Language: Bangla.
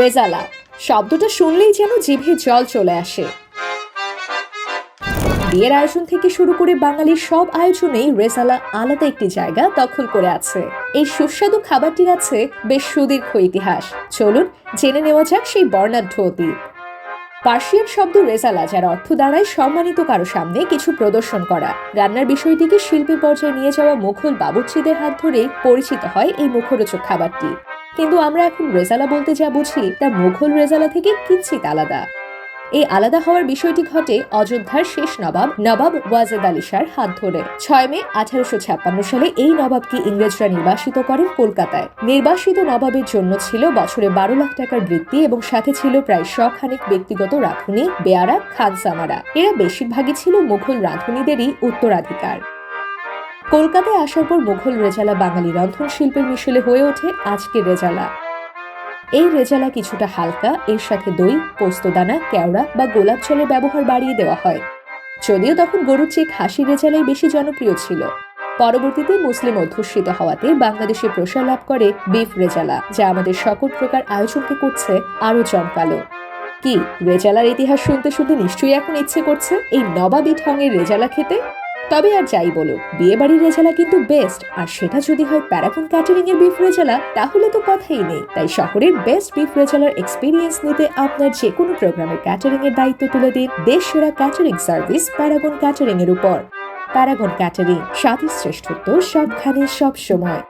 রেজালা শব্দটা শুনলেই যেন জিভে জল চলে আসে। বিয়ের আয়োজন থেকে শুরু করে বাঙালির সব আয়োজনেই রেজালা আলাদা একটি জায়গা দখল করে আছে। এই সুস্বাদু খাবারটির আছে বেশ সুদীর্ঘ ইতিহাস। চলুন জেনে নেওয়া যাক সেই বর্ণাঢ্য অতীত পার্সিয়ান শব্দ রেজালা, যার অর্থ দাঁড়ায় সম্মানিত কারও সামনে কিছু প্রদর্শন করা। রান্নার বিষয়টিকে শিল্পী পর্যায়ে নিয়ে যাওয়া মুঘল বাবুর্চিদের হাত ধরেই পরিচিত হয় এই মুখরোচক খাবারটি। কিন্তু আমরা এখন রেজালা বলতে যা বুঝি, তা মুঘল রেজালা থেকে কিঞ্চিত আলাদা। এই আলাদা হওয়ার বিষয়টি ঘটে অযোধ্যার শেষ নবাব নবাব ওয়াজেদ আলী শাহর হাত ধরে। ছয় মে আঠারোশো ছাপ্পান্ন সালে এই নবাবকে ইংরেজরা নির্বাসিত করেন কলকাতায়। নির্বাসিত নবাবের জন্য ছিল বছরে বারো লাখ টাকার বৃত্তি এবং সাথে ছিল প্রায় শখানেক ব্যক্তিগত রাঁধুনি, বেয়ারা, খানসামারা। এরা বেশিরভাগই ছিল মুঘল রাঁধুনিদেরই উত্তরাধিকার। কলকাতায় আসার পর মুঘল রেজালা বাঙালি রন্ধন শিল্পের মিশেলে হয়ে ওঠে আজকের রেজালা। এই রেজালা কিছুটা হালকা, এর সাথে দই পোস্তদানা কেওড়া বা গোলাপ জলের ব্যবহার বাড়িয়ে দেওয়া হয়। যদিও তখন গরুর চেয়ে খাসি রেজালাই বেশি জনপ্রিয় ছিল। পরবর্তীতে মুসলিম অধ্যুষিত হওয়াতে বাংলাদেশে প্রসার লাভ করে বিফ রেজালা, যা আমাদের সকল প্রকার আয়োজনকে করছে আরও জমকালো কি, রেজালার ইতিহাস শুনতে শুনতে নিশ্চয়ই এখন ইচ্ছে করছে এই নবাবী ঠঙের রেজালা খেতে? তবে আর যাই বলো বিয়ে বাড়ির রেজালা কিন্তু বেস্ট আর সেটা যদি হয় প্যারাগন ক্যাটারিং এর বিফ রেজালা তাহলে তো কথাই নেই। তাই শহরের বেস্ট বিফ রেজালার এক্সপিরিয়েন্স নিতে আপনার যে কোনো প্রোগ্রামের ক্যাটারিং এর দায়িত্ব তুলে দিন দেশ সেরা ক্যাটারিং সার্ভিস প্যারাগন ক্যাটারিং এর উপর। প্যারাগন ক্যাটারিং স্বাদের শ্রেষ্ঠত্ব সবখানে সব সময়